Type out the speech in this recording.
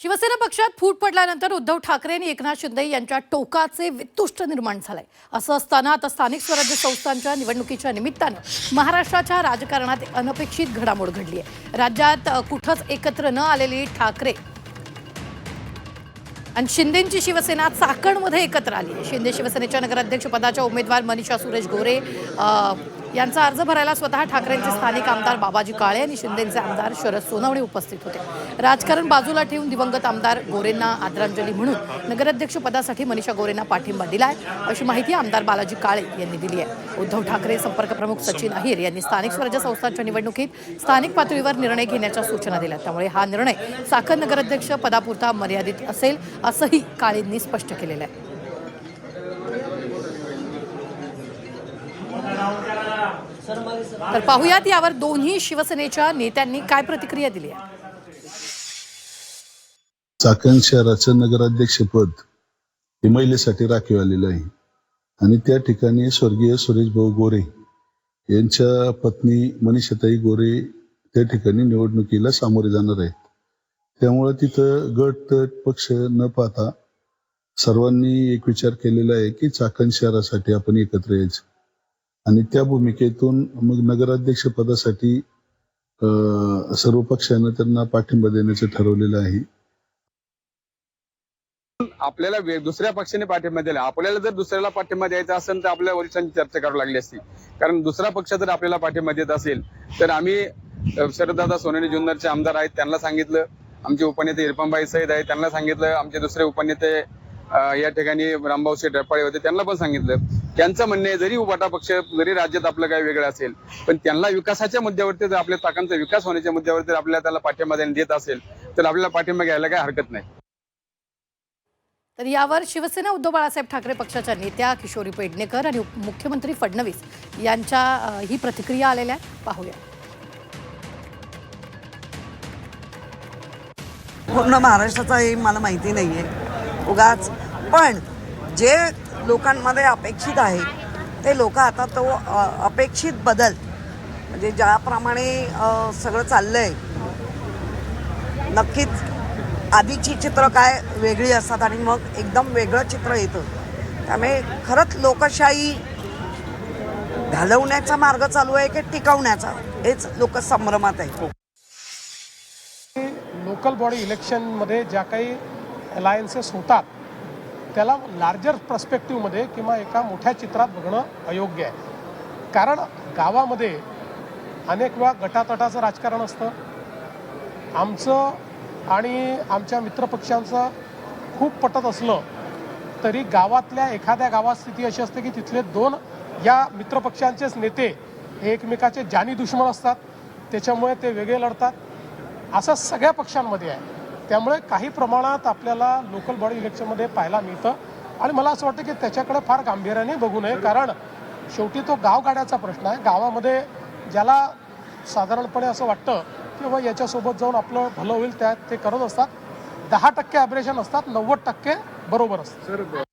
शिवसेना पक्षात फूट पडल्यानंतर उद्धव ठाकरे आणि एकनाथ शिंदे यांच्या टोकाचे वितुष्ट निर्माण झालंय. असं असताना आता स्थानिक स्वराज्य संस्थांच्या निवडणुकीच्या निमित्तानं महाराष्ट्राच्या राजकारणात अनपेक्षित घडामोड घडली आहे राज्यात कुठंच एकत्र न आलेली ठाकरे आणि शिंदेची शिवसेना चाकणमध्ये एकत्र आली आहे शिंदे शिवसेनेच्या नगराध्यक्षपदाच्या उमेदवार मनीषा सुरेश गोरे यांचा अर्ज भरायला स्वतः ठाकरेंचे स्थानिक आमदार बाबाजी काळे आणि शिंदेचे आमदार शरद सोनवणे उपस्थित होते. राजकारण बाजूला ठेवून दिवंगत आमदार गोरेंना आदरांजली म्हणून नगराध्यक्ष पदासाठी मनीषा गोरेंना पाठिंबा दिलाय अशी माहिती आमदार बालाजी काळे यांनी दिली आहे. उद्धव ठाकरे संपर्क प्रमुख सचिन अहिर यांनी स्थानिक स्वराज्य संस्थांच्या निवडणुकीत स्थानिक पातळीवर निर्णय घेण्याच्या सूचना दिल्या. त्यामुळे हा निर्णय साखर नगराध्यक्ष पदापुरता मर्यादित असेल असंही काळेंनी स्पष्ट केलेलं आहे. तर पाहुयात यावर दोन्ही शिवसेनेच्या नेत्यांनी काय प्रतिक्रिया दिली आहे. चाकण शहराचं नगराध्यक्षपद हे महिलेसाठी राखीव आलेलं आहे. आणि त्या ठिकाणी स्वर्गीय सुरेश भाऊ गोरे यांच्या पत्नी मनीषाताई गोरे त्या ठिकाणी निवडणुकीला सामोरे जाणार आहेत. त्यामुळे तिथं गट तट पक्ष न पाहता सर्वांनी एक विचार केलेला आहे की चाकण शहरासाठी आपण एकत्र यायचं. आणि त्या भूमिकेतून मग नगराध्यक्ष पदासाठी सर्व पक्षानं त्यांना पाठिंबा देण्याचं ठरवलेलं आहे. आपल्याला दुसऱ्या पक्षाने पाठिंबा दिला. आपल्याला जर दुसऱ्याला पाठिंबा द्यायचा असेल तर आपल्या वरिष्ठांची चर्चा करावी लागली असती. कारण दुसरा पक्ष जर आपल्याला पाठिंबा देत असेल तर आम्ही शरददादा सोनेने जुन्नरचे आमदार आहेत त्यांना सांगितलं. आमचे उपनेते इरफानबाई सईद आहेत त्यांना सांगितलं. आमचे दुसरे उपनेते या ठिकाणी रामभाऊ शेठ रपाळे होते त्यांना पण सांगितलं. त्यांचं म्हणणं आहे जरी उभाटा पक्ष जरी राज्यात आपलं काही वेगळं असेल पण त्यांना विकासाच्या मुद्द्यावरती जर आपल्या चाकांचा विकास होण्याच्या मुद्द्यावरती जर आपल्याला त्याला पाठिंबा देण्यात देत असेल तर आपल्याला पाठिंबा घ्यायला काही हरकत नाही. तर यावर शिवसेना उद्धव बाळासाहेब ठाकरे पक्षाच्या नेत्या किशोरी पेडणेकर आणि मुख्यमंत्री फडणवीस यांच्या ही प्रतिक्रिया आलेल्या आहेत. पाहूया. पूर्ण महाराष्ट्राचा हे मला माहिती नाही आहे उगाच पण जे लोकांमध्ये अपेक्षित आहे ते लोक आता तो अपेक्षित बदल म्हणजे ज्याप्रमाणे सगळं चाललं आहे नक्कीच आधीची चित्र काय वेगळी असतात आणि मग एकदम वेगळं चित्र येतं. त्यामुळे खरंच लोकशाही घालवण्याचा मार्ग चालू आहे की टिकवण्याचा? हेच लोक संभ्रमात आहे लोकल बॉडी इलेक्शनमध्ये ज्या काही अलायन्सेस होतात त्याला लार्जर प्रस्पेक्टिव्हमध्ये किंवा एका मोठ्या चित्रात बघणं अयोग्य आहे. कारण गावामध्ये अनेक वेळा गटातटाचं राजकारण असतं. आमचं आणि आमच्या मित्रपक्षांचं खूप पटत असलं तरी गावातल्या एखाद्या गावात स्थिती अशी असते की तिथले दोन या मित्रपक्षांचेच नेते हे एकमेकाचे जानी दुश्मन असतात. त्याच्यामुळे ते वेगळे लढतात. असं सगळ्या पक्षांमध्ये आहे. त्यामुळे काही प्रमाणात आपल्याला लोकल बॉडी इलेक्शनमध्ये पाहायला मिळतं. आणि मला असं वाटतं की त्याच्याकडे फार गांभीर्याने बघू नये कारण शेवटी तो गावगाड्याचा प्रश्न आहे. गावामध्ये ज्याला साधारणपणे असं वाटतं की बाबा याच्यासोबत जाऊन आपलं भलं होईल त्या ते करत असतात. दहा टक्के ॲब्रेशन असतात नव्वद टक्के बरोबर असतात.